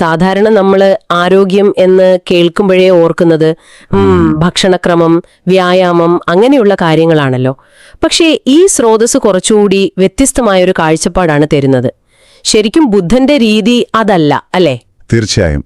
സാധാരണ നമ്മൾ ആരോഗ്യം എന്ന് കേൾക്കുമ്പോഴേ ഓർക്കുന്നത് ഭക്ഷണക്രമം വ്യായാമം അങ്ങനെയുള്ള കാര്യങ്ങളാണല്ലോ. പക്ഷേ ഈ സ്രോതസ് കുറച്ചുകൂടി വ്യത്യസ്തമായൊരു കാഴ്ചപ്പാടാണ് തരുന്നത്. ശരിക്കും ബുദ്ധന്റെ രീതി അതല്ല അല്ലേ? തീർച്ചയായും.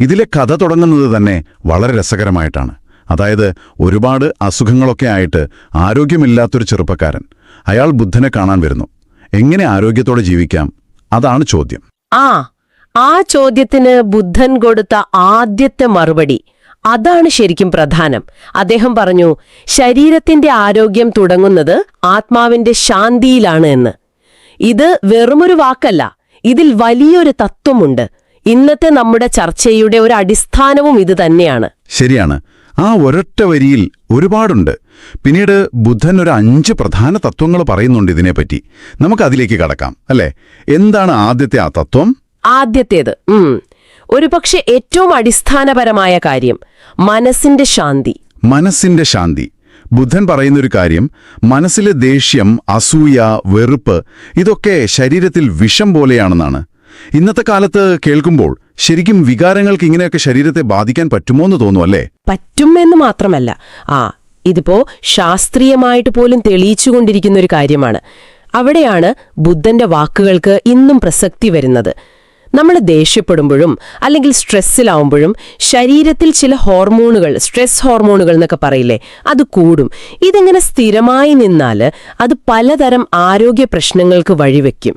ഇതിലെ കഥ തുടങ്ങുന്നത് തന്നെ വളരെ രസകരമായിട്ടാണ്. അതായത് ഒരുപാട് അസുഖങ്ങളൊക്കെ ആയിട്ട് ആരോഗ്യമില്ലാത്തൊരു ചെറുപ്പക്കാരൻ അയാൾ ബുദ്ധനെ കാണാൻ വരുന്നു. എങ്ങനെ ആരോഗ്യത്തോടെ ജീവിക്കാം? അതാണ് ചോദ്യം. ആ ആ ചോദ്യത്തിന് ബുദ്ധൻ കൊടുത്ത ആദ്യത്തെ മറുപടി. അതാണ് ശരിക്കും പ്രധാനം. അദ്ദേഹം പറഞ്ഞു ശരീരത്തിന്റെ ആരോഗ്യം തുടങ്ങുന്നത് ആത്മാവിന്റെ ശാന്തിയിലാണ് എന്ന്. ഇത് വെറുമൊരു വാക്കല്ല ഇതിൽ വലിയൊരു തത്വമുണ്ട്. ഇന്നത്തെ നമ്മുടെ ചർച്ചയുടെ ഒരു അടിസ്ഥാനവും ഇത് തന്നെയാണ്. ശരിയാണ്. ആ ഒരൊറ്റ വരിയിൽ ഒരുപാടുണ്ട്. പിന്നീട് ബുദ്ധൻ ഒരു അഞ്ച് പ്രധാന തത്വങ്ങൾ പറയുന്നുണ്ട് ഇതിനെപ്പറ്റി. നമുക്ക് അതിലേക്ക് കടക്കാം അല്ലേ? എന്താണ് ആദ്യത്തെ ആ തത്വം? ആദ്യത്തേത്. ഉം. ഒരുപക്ഷെ ഏറ്റവും അടിസ്ഥാനപരമായ കാര്യം മനസ്സിന്റെ ശാന്തി. മനസ്സിന്റെ ശാന്തി. ബുദ്ധൻ പറയുന്നൊരു കാര്യം മനസ്സിലെ ദേഷ്യം അസൂയ വെറുപ്പ് ഇതൊക്കെ ശരീരത്തിൽ വിഷം പോലെയാണെന്നാണ്. ഇന്നത്തെ കാലത്ത് കേൾക്കുമ്പോൾ ശരിക്കും വികാരങ്ങൾക്ക് ഇങ്ങനെയൊക്കെ ശരീരത്തെ ബാധിക്കാൻ പറ്റുമോ എന്ന് തോന്നും അല്ലേ? പറ്റുമെന്ന് മാത്രമല്ല. ആ ഇതിപ്പോ ശാസ്ത്രീയമായിട്ട് പോലും തെളിയിച്ചുകൊണ്ടിരിക്കുന്ന ഒരു കാര്യമാണ്. അവിടെയാണ് ബുദ്ധന്റെ വാക്കുകൾക്ക് ഇന്നും പ്രസക്തി വരുന്നത്. നമ്മൾ ദേഷ്യപ്പെടുമ്പോഴും അല്ലെങ്കിൽ സ്ട്രെസ്സിലാവുമ്പോഴും ശരീരത്തിൽ ചില ഹോർമോണുകൾ സ്ട്രെസ് ഹോർമോണുകൾ എന്നൊക്കെ പറയില്ലേ അത് കൂടും. ഇതിങ്ങനെ സ്ഥിരമായി നിന്നാൽ അത് പലതരം ആരോഗ്യ പ്രശ്നങ്ങൾക്ക് വഴിവെക്കും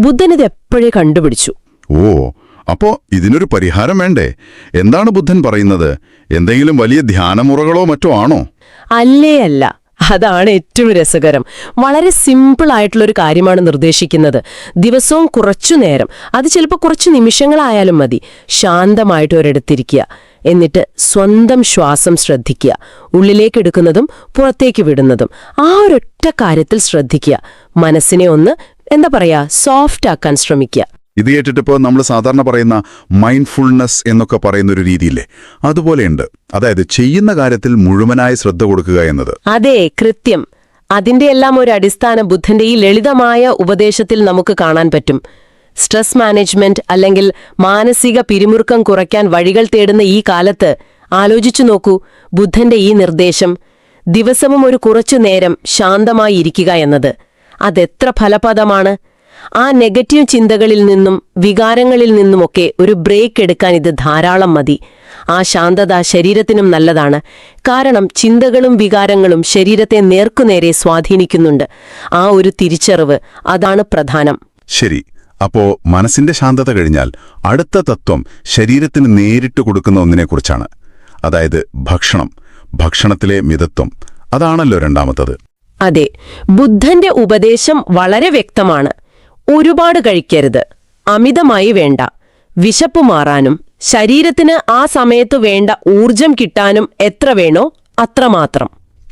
ബുദ്ധൻ ഇത് എപ്പോഴേ കണ്ടുപിടിച്ചു? ഓ അപ്പോ ഇതിനൊരു പരിഹാരം വേണ്ടേ? എന്താണ് ബുദ്ധൻ പറയുന്നത്? എന്തെങ്കിലും വലിയ ധ്യാനമുറകളോ മറ്റോ ആണോ? അല്ലേ അല്ല. അതാണ് ഏറ്റവും രസകരം. വളരെ സിമ്പിൾ ആയിട്ടുള്ളൊരു കാര്യമാണ് നിർദ്ദേശിക്കുന്നത്. ദിവസവും കുറച്ചു നേരം അത് ചിലപ്പോൾ കുറച്ച് നിമിഷങ്ങളായാലും മതി ശാന്തമായിട്ട് ഒരിടത്തിരിക്കുക. എന്നിട്ട് സ്വന്തം ശ്വാസം ശ്രദ്ധിക്കുക. ഉള്ളിലേക്ക് എടുക്കുന്നതും പുറത്തേക്ക് വിടുന്നതും. ആ ഒരൊറ്റ കാര്യത്തിൽ ശ്രദ്ധിക്കുക. മനസ്സിനെ ഒന്ന് എന്താ പറയുക സോഫ്റ്റ് ആക്കാൻ ശ്രമിക്കുക. ഇത് കേട്ടിട്ടിപ്പോൾ നമ്മൾ സാധാരണ പറയുന്ന മൈൻഡ്ഫുൾനെസ് എന്നൊക്കെ പറയുന്ന ഒരു രീതിയില്ലേ? അതുപോലെയുണ്ട്. അതായത് ചെയ്യുന്ന കാര്യത്തിൽ മുഴുവനായി ശ്രദ്ധ കൊടുക്കുക എന്നത്. അതെ കൃത്യം. അതിന്റെ എല്ലാം ഒരു അടിസ്ഥാന ബുദ്ധന്റെ ഈ ലളിതമായ ഉപദേശത്തിൽ നമുക്ക് കാണാൻ പറ്റും. സ്ട്രെസ് മാനേജ്മെന്റ് അല്ലെങ്കിൽ മാനസിക പിരിമുറുക്കം കുറയ്ക്കാൻ വഴികൾ തേടുന്ന ഈ കാലത്ത് ആലോചിച്ചു നോക്കൂ ബുദ്ധന്റെ ഈ നിർദ്ദേശം ദിവസവും ഒരു കുറച്ചു നേരം ശാന്തമായി ഇരിക്കുക എന്നത്. അതെത്ര ഫലപ്രദമാണ്? ആ നെഗറ്റീവ് ചിന്തകളിൽ നിന്നും വികാരങ്ങളിൽ നിന്നുമൊക്കെ ഒരു ബ്രേക്ക് എടുക്കാൻ ഇത് ധാരാളം മതി. ആ ശാന്തത ശരീരത്തിനും നല്ലതാണ്. കാരണം ചിന്തകളും വികാരങ്ങളും ശരീരത്തെ നേർക്കുനേരെ സ്വാധീനിക്കുന്നുണ്ട്. ആ ഒരു തിരിച്ചറിവ് അതാണ് പ്രധാനം. ശരി. അപ്പോ മനസ്സിന്റെ ശാന്തത കഴിഞ്ഞാൽ അടുത്ത തത്വം ശരീരത്തിന് നേരിട്ട് കൊടുക്കുന്ന ഒന്നിനെക്കുറിച്ചാണ്. അതായത് ഭക്ഷണം. ഭക്ഷണത്തിലെ മിതത്വം. അതാണല്ലോ രണ്ടാമത്തത്. അതെ. ബുദ്ധന്റെ ഉപദേശം വളരെ വ്യക്തമാണ്. ഒരുപാട് കഴിക്കരുത്. അമിതമായി വേണ്ട. വിശപ്പ് മാറാനും ശരീരത്തിന് ആ സമയത്ത് വേണ്ട ഊർജം കിട്ടാനും എത്ര വേണോ അത്രമാത്രം.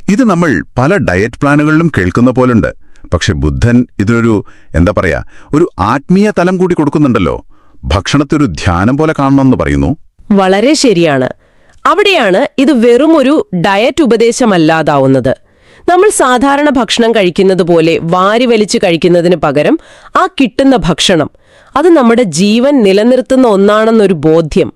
ഇത് നമ്മൾ പല ഡയറ്റ് പ്ലാനുകളിലും കേൾക്കുന്ന പോലുണ്ട്. പക്ഷെ ബുദ്ധൻ ഇതിനൊരു എന്താ പറയാ ഒരു ആത്മീയ തലം കൂടി കൊടുക്കുന്നുണ്ടല്ലോ. ഭക്ഷണത്തെ ഒരു ധ്യാനം പോലെ കാണണമെന്ന് പറയുന്നു. വളരെ ശരിയാണ്. അവിടെയാണ് ഇത് വെറുമൊരു ഡയറ്റ് ഉപദേശമല്ലാതാവുന്നത്. നമ്മൾ സാധാരണ ഭക്ഷണം കഴിക്കുന്നത് പോലെ വാരി വലിച്ചു കഴിക്കുന്നതിന് പകരം ആ കിട്ടുന്ന ഭക്ഷണം അത് നമ്മുടെ ജീവൻ നിലനിർത്തുന്ന ഒന്നാണെന്നൊരു ബോധ്യം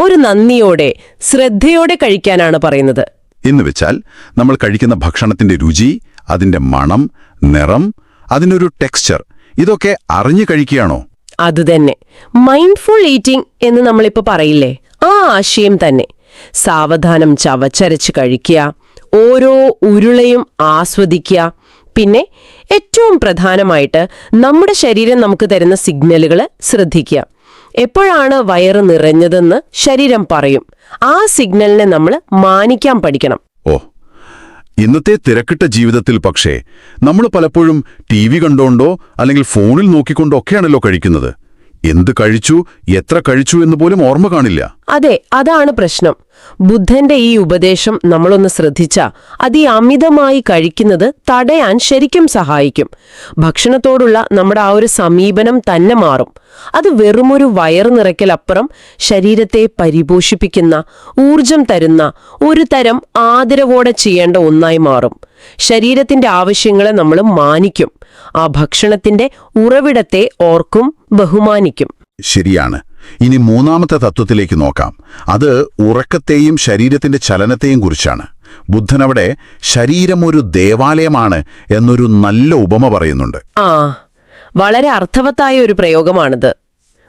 ഒരു നന്ദിയോടെ ശ്രദ്ധയോടെ കഴിക്കാനാണ് പറയുന്നത്. എന്ന് വെച്ചാൽ നമ്മൾ കഴിക്കുന്ന ഭക്ഷണത്തിന്റെ രുചി അതിന്റെ മണം നിറം അതിനൊരു ടെക്സ്ചർ ഇതൊക്കെ അറിഞ്ഞു കഴിക്കുകയാണോ? അതുതന്നെ മൈൻഡ്ഫുൾ ഈറ്റിംഗ് എന്ന് നമ്മളിപ്പോ പറയില്ലേ? ആ ആശയം തന്നെ. സാവധാനം ചവച്ചരച്ച് കഴിക്കുക ഓരോ ഉരുളയും ആസ്വദിക്കുക. പിന്നെ ഏറ്റവും പ്രധാനമായിട്ട് നമ്മുടെ ശരീരം നമുക്ക് തരുന്ന സിഗ്നലുകൾ ശ്രദ്ധിക്കുക. എപ്പോഴാണ് വയറ് നിറഞ്ഞതെന്ന് ശരീരം പറയും. ആ സിഗ്നലിനെ നമ്മൾ മാനിക്കാൻ പഠിക്കണം. ഓ ഇന്നത്തെ തിരക്കിട്ട ജീവിതത്തിൽ പക്ഷേ നമ്മൾ പലപ്പോഴും ടി വി കണ്ടോണ്ടോ അല്ലെങ്കിൽ ഫോണിൽ നോക്കിക്കൊണ്ടോ ഒക്കെയാണല്ലോ കഴിക്കുന്നത്. എന്ത് കഴിച്ചു എത്ര കഴിച്ചു എന്ന് പോലും ഓർമ്മ കാണില്ല. അതെ അതാണ് പ്രശ്നം. ബുദ്ധന്റെ ഈ ഉപദേശം നമ്മളൊന്ന് ശ്രദ്ധിച്ചാ അതി അമിതമായി കഴിക്കുന്നത് തടയാൻ ശരിക്കും സഹായിക്കും. ഭക്ഷണത്തോടുള്ള നമ്മുടെ ആ ഒരു സമീപനം തന്നെ മാറും. അത് വെറുമൊരു വയറു നിറയ്ക്കലപ്പുറം ശരീരത്തെ പരിപോഷിപ്പിക്കുന്ന ഊർജം തരുന്ന ഒരു തരം ആദരവോടെ ചെയ്യേണ്ട ഒന്നായി മാറും. ശരീരത്തിന്റെ ആവശ്യങ്ങളെ നമ്മൾ മാനിക്കും. ആ ഭക്ഷണത്തിന്റെ ഉറവിടത്തെ ഓർക്കും ബഹുമാനിക്കും. ശരിയാണ്. ഇനി മൂന്നാമത്തെ തത്വത്തിലേക്ക് നോക്കാം. അത് ഉറക്കത്തെയും ശരീരത്തിന്റെ ചലനത്തെയും കുറിച്ചാണ്. ബുദ്ധൻ അവിടെ ശരീരം ഒരു ദേവാലയമാണ് എന്നൊരു നല്ല ഉപമ പറയുന്നുണ്ട്. ആ വളരെ അർത്ഥവത്തായ ഒരു പ്രയോഗമാണിത്.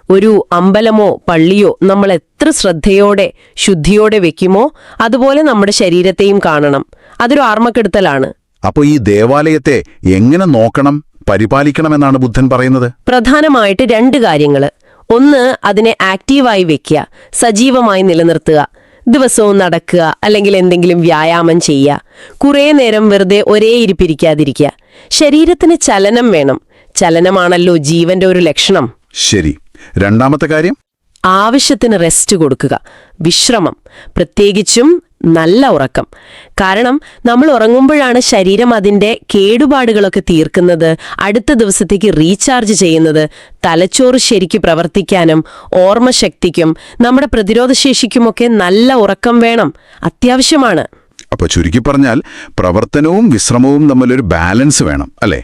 ഒരു അമ്പലമോ പള്ളിയോ നമ്മൾ എത്ര ശ്രദ്ധയോടെ ശുദ്ധിയോടെ വെക്കുമോ അതുപോലെ നമ്മുടെ ശരീരത്തെയും കാണണം. അതൊരു ആർമ്മക്കെടുത്തലാണ്. അപ്പോൾ ഈ ദേവാലയത്തെ എങ്ങനെ നോക്കണം പരിപാലിക്കണമെന്നാണ് ബുദ്ധൻ പറയുന്നത്? പ്രധാനമായിട്ട് രണ്ട് കാര്യങ്ങൾ ഒന്ന് അതിനെ ആക്റ്റീവായി വെക്കുക സജീവമായി നിലനിർത്തുക ദിവസവും നടക്കുക അല്ലെങ്കിൽ എന്തെങ്കിലും വ്യായാമം ചെയ്യുക. കുറേ നേരം വെറുതെ ഒരേ ഇരിപ്പിരിക്കാതിരിക്കുക. ശരീരത്തിന് ചലനം വേണം. ചലനമാണല്ലോ ജീവന്റെ ഒരു ലക്ഷണം. ശരി. രണ്ടാമത്തെ കാര്യം? ആവശ്യത്തിന് റെസ്റ്റ് കൊടുക്കുക. വിശ്രമം. പ്രത്യേകിച്ചും നല്ല ഉറക്കം. കാരണം നമ്മൾ ഉറങ്ങുമ്പോഴാണ് ശരീരം അതിന്റെ കേടുപാടുകളൊക്കെ തീർക്കുന്നത് അടുത്ത ദിവസത്തേക്ക് റീചാർജ് ചെയ്യുന്നത് തലച്ചോറ് ശരിക്ക് പ്രവർത്തിക്കാനും ഓർമ്മശക്തിക്കും നമ്മുടെ പ്രതിരോധശേഷിക്കുമൊക്കെ നല്ല ഉറക്കം വേണം. അത്യാവശ്യമാണ്. അപ്പോൾ ചുരുക്കി പറഞ്ഞാൽ പ്രവർത്തനവും വിശ്രമവും തമ്മിലൊരു ബാലൻസ് വേണം അല്ലേ?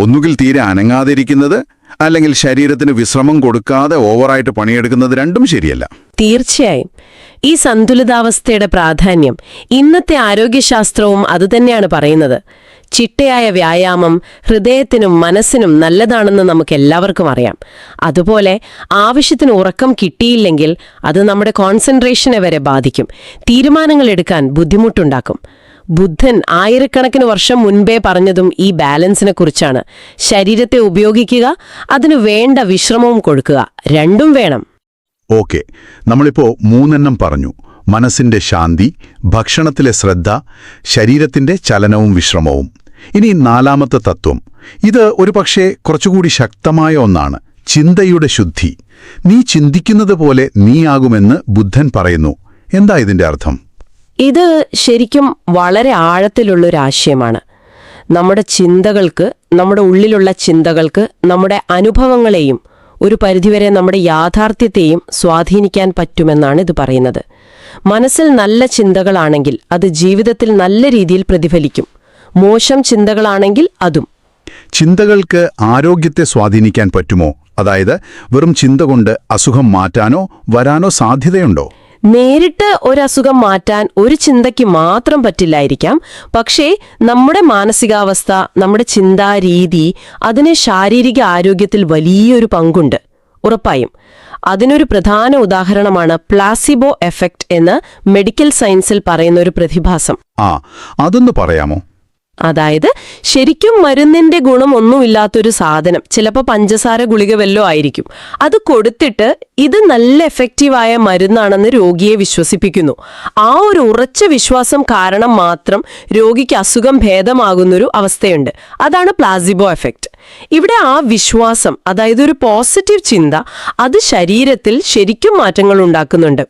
ഒന്നുകിൽ തീരെ അനങ്ങാതിരിക്കുന്നത് അല്ലെങ്കിൽ ശരീരത്തിന് വിശ്രമം കൊടുക്കാതെ ഓവറായിട്ട് പണിയെടുക്കുന്നത് രണ്ടും ശരിയല്ല. തീർച്ചയായും. ഈ സന്തുലിതാവസ്ഥയുടെ പ്രാധാന്യം ഇന്നത്തെ ആരോഗ്യശാസ്ത്രവും അതുതന്നെയാണ് പറയുന്നത്. ചിട്ടയായ വ്യായാമം ഹൃദയത്തിനും മനസ്സിനും നല്ലതാണെന്ന് നമുക്ക് എല്ലാവർക്കും അറിയാം. അതുപോലെ ആവശ്യത്തിന് ഉറക്കം കിട്ടിയില്ലെങ്കിൽ അത് നമ്മുടെ കോൺസെൻട്രേഷനെ വരെ ബാധിക്കും. തീരുമാനങ്ങൾ എടുക്കാൻ ബുദ്ധിമുട്ടുണ്ടാക്കും. ബുദ്ധൻ ആയിരക്കണക്കിന് വർഷം മുൻപേ പറഞ്ഞതും ഈ ബാലൻസിനെ കുറിച്ചാണ്. ശരീരത്തെ ഉപയോഗിക്കുക അതിനു വേണ്ട വിശ്രമവും കൊടുക്കുക. രണ്ടും വേണം. ഓക്കെ. നമ്മളിപ്പോ മൂന്നെണ്ണം പറഞ്ഞു. മനസ്സിന്റെ ശാന്തി ഭക്ഷണത്തിലെ ശ്രദ്ധ ശരീരത്തിന്റെ ചലനവും വിശ്രമവും. ഇനി നാലാമത്തെ തത്വം. ഇത് ഒരു പക്ഷേ കുറച്ചുകൂടി ശക്തമായ ഒന്നാണ്. ചിന്തയുടെ ശുദ്ധി. നീ ചിന്തിക്കുന്നത് പോലെ നീയാകുമെന്ന് ബുദ്ധൻ പറയുന്നു. എന്താ ഇതിന്റെ അർത്ഥം? ഇത് ശരിക്കും വളരെ ആഴത്തിലുള്ളൊരാശയമാണ്. നമ്മുടെ ചിന്തകൾക്ക് നമ്മുടെ ഉള്ളിലുള്ള ചിന്തകൾക്ക് നമ്മുടെ അനുഭവങ്ങളെയും ഒരു പരിധിവരെ നമ്മുടെ യാഥാർത്ഥ്യത്തെയും സ്വാധീനിക്കാൻ പറ്റുമെന്നാണ് ഇത് പറയുന്നത്. മനസ്സിൽ നല്ല ചിന്തകളാണെങ്കിൽ അത് ജീവിതത്തിൽ നല്ല രീതിയിൽ പ്രതിഫലിക്കും. മോശം ചിന്തകളാണെങ്കിൽ അതും. ചിന്തകൾക്ക് ആരോഗ്യത്തെ സ്വാധീനിക്കാൻ പറ്റുമോ? അതായത് വെറും ചിന്ത കൊണ്ട് അസുഖം മാറ്റാനോ വരാനോ സാധ്യതയുണ്ടോ? നേരിട്ട് ഒരു അസുഖം മാറ്റാൻ ഒരു ചിന്തയ്ക്ക് മാത്രം പറ്റില്ലായിരിക്കാം. പക്ഷേ നമ്മുടെ മാനസികാവസ്ഥ നമ്മുടെ ചിന്താരീതി അതിന് ശാരീരിക ആരോഗ്യത്തിൽ വലിയൊരു പങ്കുണ്ട്. ഉറപ്പായും. അതിനൊരു പ്രധാന ഉദാഹരണമാണ് പ്ലാസിബോ എഫക്റ്റ് എന്ന് മെഡിക്കൽ സയൻസിൽ പറയുന്ന ഒരു പ്രതിഭാസം. ആ അതൊന്ന് പറയാമോ? അതായത് ശരിക്കും മരുന്നിന്റെ ഗുണമൊന്നുമില്ലാത്തൊരു സാധനം ചിലപ്പോൾ പഞ്ചസാര ഗുളിക വല്ലോ ആയിരിക്കും. അത് കൊടുത്തിട്ട് ഇത് നല്ല എഫക്റ്റീവായ മരുന്നാണെന്ന് രോഗിയെ വിശ്വസിപ്പിക്കുന്നു. ആ ഒരു ഉറച്ച വിശ്വാസം കാരണം മാത്രം രോഗിക്ക് അസുഖം ഭേദമാകുന്നൊരു അവസ്ഥയുണ്ട്. അതാണ് പ്ലാസിബോ എഫക്റ്റ് ഇവിടെ ആ വിശ്വാസം അതായത് ഒരു പോസിറ്റീവ് ചിന്ത അത് ശരീരത്തിൽ ശരിക്കും മാറ്റങ്ങൾ ഉണ്ടാക്കുന്നുണ്ട്.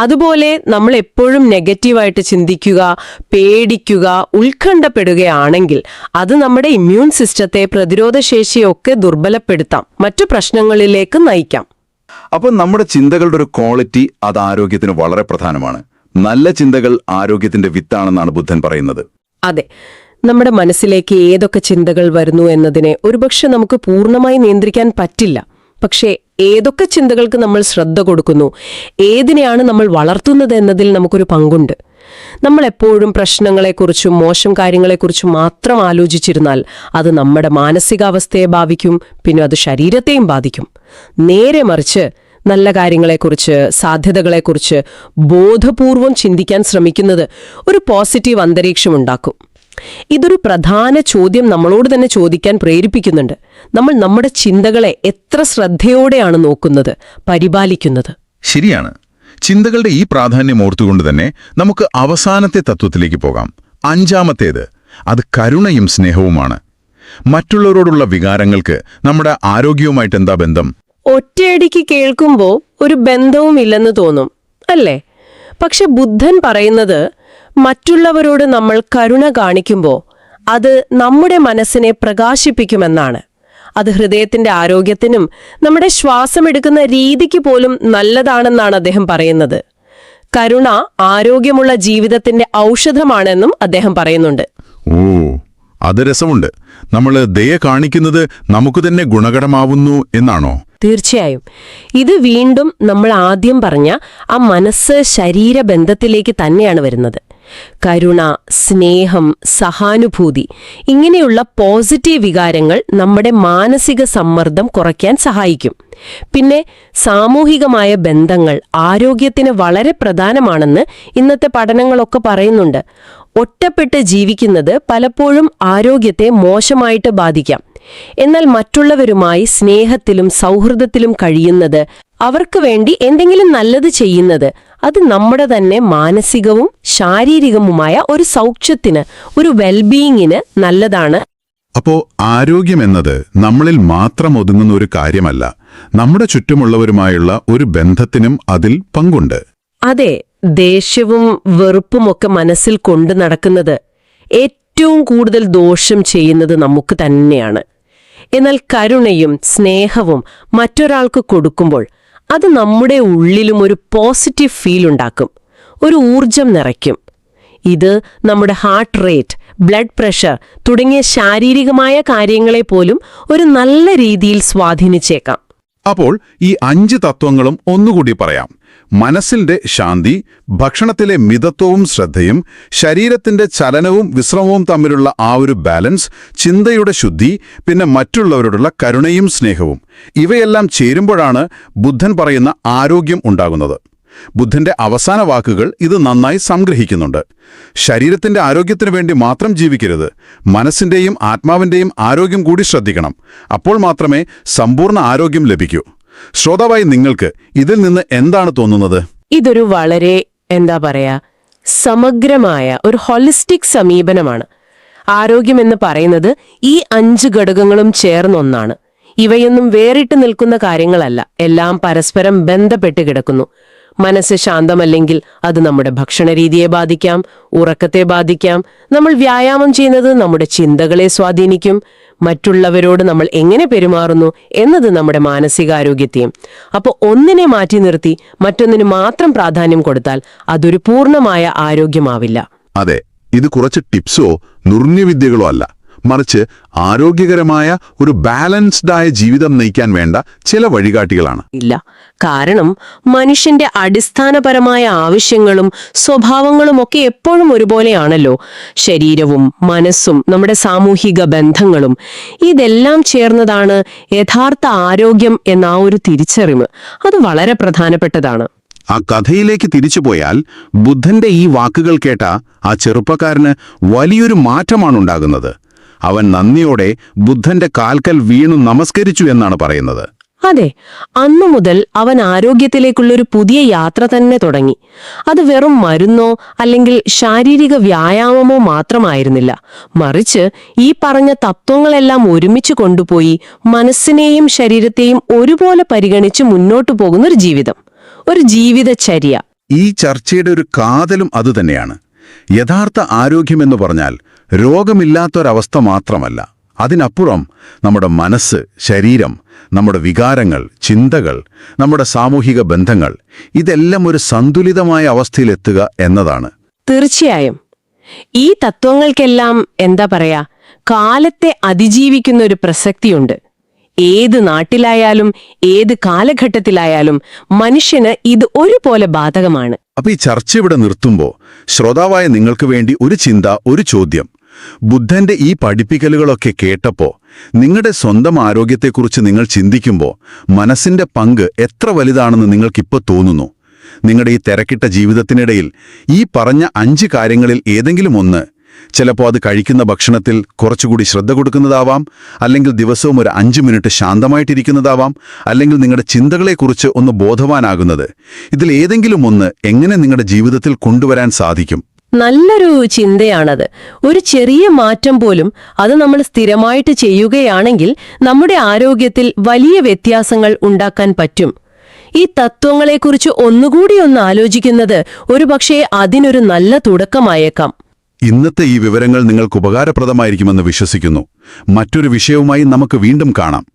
അതുപോലെ നമ്മൾ എപ്പോഴും നെഗറ്റീവായിട്ട് ചിന്തിക്കുക പേടിക്കുക ഉത്കണ്ഠപ്പെടുകയാണെങ്കിൽ അത് നമ്മുടെ ഇമ്മ്യൂൺ സിസ്റ്റത്തെ പ്രതിരോധശേഷിയൊക്കെ ദുർബലപ്പെടുത്താം. മറ്റു പ്രശ്നങ്ങളിലേക്ക് നയിക്കാം. അപ്പോൾ നമ്മുടെ ചിന്തകളുടെ ഒരു ക്വാളിറ്റി അത് ആരോഗ്യത്തിന് വളരെ പ്രധാനമാണ്. നല്ല ചിന്തകൾ ആരോഗ്യത്തിന്റെ വിത്താണെന്നാണ് ബുദ്ധൻ പറയുന്നത്. അതെ. നമ്മുടെ മനസ്സിലേക്ക് ഏതൊക്കെ ചിന്തകൾ വരുന്നു എന്നതിനെ ഒരുപക്ഷെ നമുക്ക് പൂർണമായി നിയന്ത്രിക്കാൻ പറ്റില്ല. പക്ഷേ ഏതൊക്കെ ചിന്തകൾക്ക് നമ്മൾ ശ്രദ്ധ കൊടുക്കുന്നു ഏതിനെയാണ് നമ്മൾ വളർത്തുന്നത് എന്നതിൽ നമുക്കൊരു പങ്കുണ്ട്. നമ്മൾ എപ്പോഴും പ്രശ്നങ്ങളെക്കുറിച്ചും മോശം കാര്യങ്ങളെക്കുറിച്ചും മാത്രം ആലോചിച്ചിരുന്നാൽ അത് നമ്മുടെ മാനസികാവസ്ഥയെ ബാധിക്കും പിന്നെ അത് ശരീരത്തെയും ബാധിക്കും. നേരെ മറിച്ച് നല്ല കാര്യങ്ങളെക്കുറിച്ച് സാധ്യതകളെക്കുറിച്ച് ബോധപൂർവം ചിന്തിക്കാൻ ശ്രമിക്കുന്നത് ഒരു പോസിറ്റീവ് അന്തരീക്ഷമുണ്ടാക്കും ഇതൊരു പ്രധാന ചോദ്യം നമ്മളോട് തന്നെ ചോദിക്കാൻ പ്രേരിപ്പിക്കുന്നുണ്ട്. നമ്മൾ നമ്മുടെ ചിന്തകളെ എത്ര ശ്രദ്ധയോടെയാണ് നോക്കുന്നത് പരിപാലിക്കുന്നത്? ശരിയാണ്. ചിന്തകളുടെ ഈ പ്രാധാന്യം ഓർത്തുകൊണ്ട് തന്നെ നമുക്ക് അവസാനത്തെ തത്വത്തിലേക്ക് പോകാം. അഞ്ചാമത്തേത് അത് കരുണയും സ്നേഹവുമാണ്. മറ്റുള്ളവരോടുള്ള വികാരങ്ങൾക്ക് നമ്മുടെ ആരോഗ്യവുമായിട്ട് എന്താ ബന്ധം? ഒറ്റയടിക്ക് കേൾക്കുമ്പോൾ ഒരു ബന്ധവുമില്ലെന്ന് തോന്നും അല്ലേ? പക്ഷെ ബുദ്ധൻ പറയുന്നത് മറ്റുള്ളവരോട് നമ്മൾ കരുണ കാണിക്കുമ്പോൾ അത് നമ്മുടെ മനസ്സിനെ പ്രകാശിപ്പിക്കുമെന്നാണ്. അത് ഹൃദയത്തിന്റെ ആരോഗ്യത്തിനും നമ്മുടെ ശ്വാസമെടുക്കുന്ന രീതിക്ക് പോലും നല്ലതാണെന്നാണ് അദ്ദേഹം പറയുന്നത്. കരുണ ആരോഗ്യമുള്ള ജീവിതത്തിന്റെ ഔഷധമാണെന്നും അദ്ദേഹം പറയുന്നുണ്ട്. ഓ അത് രസമുണ്ട്. നമ്മൾ ദയ കാണിക്കുന്നത് നമുക്ക് തന്നെ ഗുണകരമാവുന്നു എന്നാണോ? തീർച്ചയായും. ഇത് വീണ്ടും നമ്മൾ ആദ്യം പറഞ്ഞ ആ മനസ്സ് ശരീര ബന്ധത്തിലേക്ക് തന്നെയാണ് വരുന്നത്. കരുണ സ്നേഹം സഹാനുഭൂതി ഇങ്ങനെയുള്ള പോസിറ്റീവ് വികാരങ്ങൾ നമ്മുടെ മാനസിക സമ്മർദ്ദം കുറയ്ക്കാൻ സഹായിക്കും. പിന്നെ സാമൂഹികമായ ബന്ധങ്ങൾ ആരോഗ്യത്തിന് വളരെ പ്രധാനമാണെന്ന് ഇന്നത്തെ പഠനങ്ങളൊക്കെ പറയുന്നുണ്ട്. ഒറ്റപ്പെട്ട് ജീവിക്കുന്നത് പലപ്പോഴും ആരോഗ്യത്തെ മോശമായിട്ട് ബാധിക്കാം. എന്നാൽ മറ്റുള്ളവരുമായി സ്നേഹത്തിലും സൗഹൃദത്തിലും കഴിയുന്നത് അവർക്ക് വേണ്ടി എന്തെങ്കിലും നല്ലത് ചെയ്യുന്നത് അത് നമ്മുടെ തന്നെ മാനസികവും ശാരീരികവുമായ ഒരു സൗഖ്യത്തിന് ഒരു വെൽബീയിങ്ങിന് നല്ലതാണ്. അപ്പോ ആരോഗ്യം ആരോഗ്യമെന്നത് നമ്മളിൽ മാത്രം ഒതുങ്ങുന്ന ഒരു കാര്യമല്ല നമ്മുടെ ചുറ്റുമുള്ളവരുമായുള്ള ഒരു ബന്ധത്തിനും അതിൽ പങ്കുണ്ട്. അതെ ദേഷ്യവും വെറുപ്പുമൊക്കെ മനസ്സിൽ കൊണ്ടു നടക്കുന്നത് ഏറ്റവും കൂടുതൽ ദോഷം ചെയ്യുന്നത് നമുക്ക് തന്നെയാണ്. എന്നാൽ കരുണയും സ്നേഹവും മറ്റൊരാൾക്ക് കൊടുക്കുമ്പോൾ അത് നമ്മുടെ ഉള്ളിലും ഒരു പോസിറ്റീവ് ഫീൽ ഉണ്ടാക്കും. ഒരു ഊർജം നിറയ്ക്കും. ഇത് നമ്മുടെ ഹാർട്ട് റേറ്റ് ബ്ലഡ് പ്രഷർ തുടങ്ങിയ ശാരീരികമായ കാര്യങ്ങളെ പോലും ഒരു നല്ല രീതിയിൽ സ്വാധീനിച്ചേക്കാം. അപ്പോൾ ഈ അഞ്ച് തത്വങ്ങളും ഒന്നുകൂടി പറയാം. മനസ്സിന്റെ ശാന്തി ഭക്ഷണത്തിലെ മിതത്വവും ശ്രദ്ധയും ശരീരത്തിന്റെ ചലനവും വിശ്രമവും തമ്മിലുള്ള ആ ഒരു ബാലൻസ് ചിന്തയുടെ ശുദ്ധി പിന്നെ മറ്റുള്ളവരോടുള്ള കരുണയും സ്നേഹവും. ഇവയെല്ലാം ചേരുമ്പോഴാണ് ബുദ്ധൻ പറയുന്ന ആരോഗ്യം ഉണ്ടാകുന്നത്. ബുദ്ധന്റെ അവസാന വാക്കുകൾ ഇത് നന്നായി സംഗ്രഹിക്കുന്നുണ്ട്. ശരീരത്തിന്റെ ആരോഗ്യത്തിനു വേണ്ടി മാത്രം ജീവിക്കരുത്. മനസ്സിന്റെയും ആത്മാവിന്റെയും ആരോഗ്യം കൂടി ശ്രദ്ധിക്കണം. അപ്പോൾ മാത്രമേ സമ്പൂർണ ആരോഗ്യം ലഭിക്കൂ. ശ്രോതാവായി നിങ്ങൾക്ക് ഇതിൽ നിന്ന് എന്താണ് തോന്നുന്നത്? ഇതൊരു വളരെ എന്താ പറയാ സമഗ്രമായ ഒരു ഹോളിസ്റ്റിക് സമീപനമാണ്. ആരോഗ്യമെന്ന് പറയുന്നത് ഈ അഞ്ച് ഘടകങ്ങളും ചേർന്നൊന്നാണ്. ഇവയൊന്നും വേറിട്ട് നിൽക്കുന്ന കാര്യങ്ങളല്ല. എല്ലാം പരസ്പരം ബന്ധപ്പെട്ട് കിടക്കുന്നു. മനസ്സ് ശാന്തമല്ലെങ്കിൽ അത് നമ്മുടെ ഭക്ഷണരീതിയെ ബാധിക്കാം ഉറക്കത്തെ ബാധിക്കാം. നമ്മൾ വ്യായാമം ചെയ്യുന്നത് നമ്മുടെ ചിന്തകളെ സ്വാധീനിക്കും. മറ്റുള്ളവരോട് നമ്മൾ എങ്ങനെ പെരുമാറുന്നു എന്നത് നമ്മുടെ മാനസികാരോഗ്യത്തെയും. അപ്പോൾ ഒന്നിനെ മാറ്റി നിർത്തി മറ്റൊന്നിന് മാത്രം പ്രാധാന്യം കൊടുത്താൽ അതൊരു പൂർണമായ ആരോഗ്യമാവില്ല. അതെ ഇത് കുറച്ച് ടിപ്സോ നുറുങ്ങുവിദ്യകളോ അല്ല. മറിച്ച് ആരോഗ്യകരമായ ഒരു ബാലൻസ്ഡ് ആയ ജീവിതം നയിക്കാൻ വേണ്ട ചില വഴികാട്ടികളാണ്. ഇല്ല. കാരണം മനുഷ്യന്റെ അടിസ്ഥാനപരമായ ആവശ്യങ്ങളും സ്വഭാവങ്ങളും ഒക്കെ എപ്പോഴും ഒരുപോലെയാണല്ലോ. ശരീരവും മനസ്സും നമ്മുടെ സാമൂഹിക ബന്ധങ്ങളും ഇതെല്ലാം ചേർന്നതാണ് യഥാർത്ഥ ആരോഗ്യം എന്ന ആ ഒരു തിരിച്ചറിവ്. അത് വളരെ പ്രധാനപ്പെട്ടതാണ്. ആ കഥയിലേക്ക് തിരിച്ചു പോയാൽ ബുദ്ധന്റെ ഈ വാക്കുകൾ കേട്ട ആ ചെറുപ്പക്കാരന് വലിയൊരു മാറ്റമാണുണ്ടാകുന്നത്. അവൻ നന്ദിയോടെ ബുദ്ധന്റെ കാൽക്കൽ വീണു നമസ്കരിച്ചു എന്നാണ് പറയുന്നത്. അതെ അന്നു മുതൽ അവൻ ആരോഗ്യത്തിലേക്കുള്ളൊരു പുതിയ യാത്ര തന്നെ തുടങ്ങി. അത് വെറും മരുന്നോ അല്ലെങ്കിൽ ശാരീരിക വ്യായാമമോ മാത്രമായിരുന്നില്ല. മറിച്ച് ഈ പറഞ്ഞ തത്വങ്ങളെല്ലാം ഒരുമിച്ച് കൊണ്ടുപോയി മനസ്സിനെയും ശരീരത്തെയും ഒരുപോലെ പരിഗണിച്ച് മുന്നോട്ടു പോകുന്ന ഒരു ജീവിതം. ഒരു ജീവിതചര്യ. ഈ ചർച്ചയുടെ ഒരു കാതലും അതുതന്നെയാണ്. യഥാർത്ഥ ആരോഗ്യമെന്ന് പറഞ്ഞാൽ രോഗമില്ലാത്തൊരവസ്ഥ മാത്രമല്ല. അതിനപ്പുറം നമ്മുടെ മനസ്സ് ശരീരം നമ്മുടെ വികാരങ്ങൾ ചിന്തകൾ നമ്മുടെ സാമൂഹിക ബന്ധങ്ങൾ ഇതെല്ലാം ഒരു സന്തുലിതമായ അവസ്ഥയിലെത്തുക എന്നതാണ്. തീർച്ചയായും. ഈ തത്വങ്ങൾക്കെല്ലാം എന്താ പറയാ കാലത്തെ അതിജീവിക്കുന്ന ഒരു പ്രസക്തിയുണ്ട്. ഏത് നാട്ടിലായാലും ഏത് കാലഘട്ടത്തിലായാലും മനുഷ്യന് ഇത് ഒരുപോലെ ബാധകമാണ്. അപ്പൊ ഈ ചർച്ച ഇവിടെ നിർത്തുമ്പോൾ ശ്രോതാവായ നിങ്ങൾക്ക് വേണ്ടി ഒരു ചിന്ത ഒരു ചോദ്യം. ബുദ്ധന്റെ ഈ പഠിപ്പിക്കലുകളൊക്കെ കേട്ടപ്പോ നിങ്ങളുടെ സ്വന്തം ആരോഗ്യത്തെക്കുറിച്ച് നിങ്ങൾ ചിന്തിക്കുമ്പോൾ മനസ്സിന്റെ പങ്ക് എത്ര വലുതാണെന്ന് നിങ്ങൾക്കിപ്പോ തോന്നുന്നു? നിങ്ങളുടെ ഈ തിരക്കിട്ട ജീവിതത്തിനിടയിൽ ഈ പറഞ്ഞ അഞ്ച് കാര്യങ്ങളിൽ ഏതെങ്കിലും ഒന്ന് ചിലപ്പോൾ അത് കഴിക്കുന്ന ഭക്ഷണത്തിൽ കുറച്ചുകൂടി ശ്രദ്ധ കൊടുക്കുന്നതാവാം അല്ലെങ്കിൽ ദിവസവും ഒരു അഞ്ച് മിനിറ്റ് ശാന്തമായിട്ടിരിക്കുന്നതാവാം അല്ലെങ്കിൽ നിങ്ങളുടെ ചിന്തകളെക്കുറിച്ച് ഒന്ന് ബോധവാനാകുന്നത്. ഇതിൽ ഏതെങ്കിലും ഒന്ന് എങ്ങനെ നിങ്ങളുടെ ജീവിതത്തിൽ കൊണ്ടുവരാൻ സാധിക്കും? നല്ലൊരു ചിന്തയാണത്. ഒരു ചെറിയ മാറ്റം പോലും അത് നമ്മൾ സ്ഥിരമായിട്ട് ചെയ്യുകയാണെങ്കിൽ നമ്മുടെ ആരോഗ്യത്തിൽ വലിയ വ്യത്യാസങ്ങൾ ഉണ്ടാക്കാൻ പറ്റും. ഈ തത്വങ്ങളെക്കുറിച്ച് ഒന്നുകൂടി ഒന്ന് ആലോചിക്കുന്നത് ഒരുപക്ഷെ അതിനൊരു നല്ല തുടക്കമായേക്കാം. ഇന്നത്തെ ഈ വിവരങ്ങൾ നിങ്ങൾക്ക് ഉപകാരപ്രദമായിരിക്കുമെന്ന് വിശ്വസിക്കുന്നു. മറ്റൊരു വിഷയവുമായി നമുക്ക് വീണ്ടും കാണാം.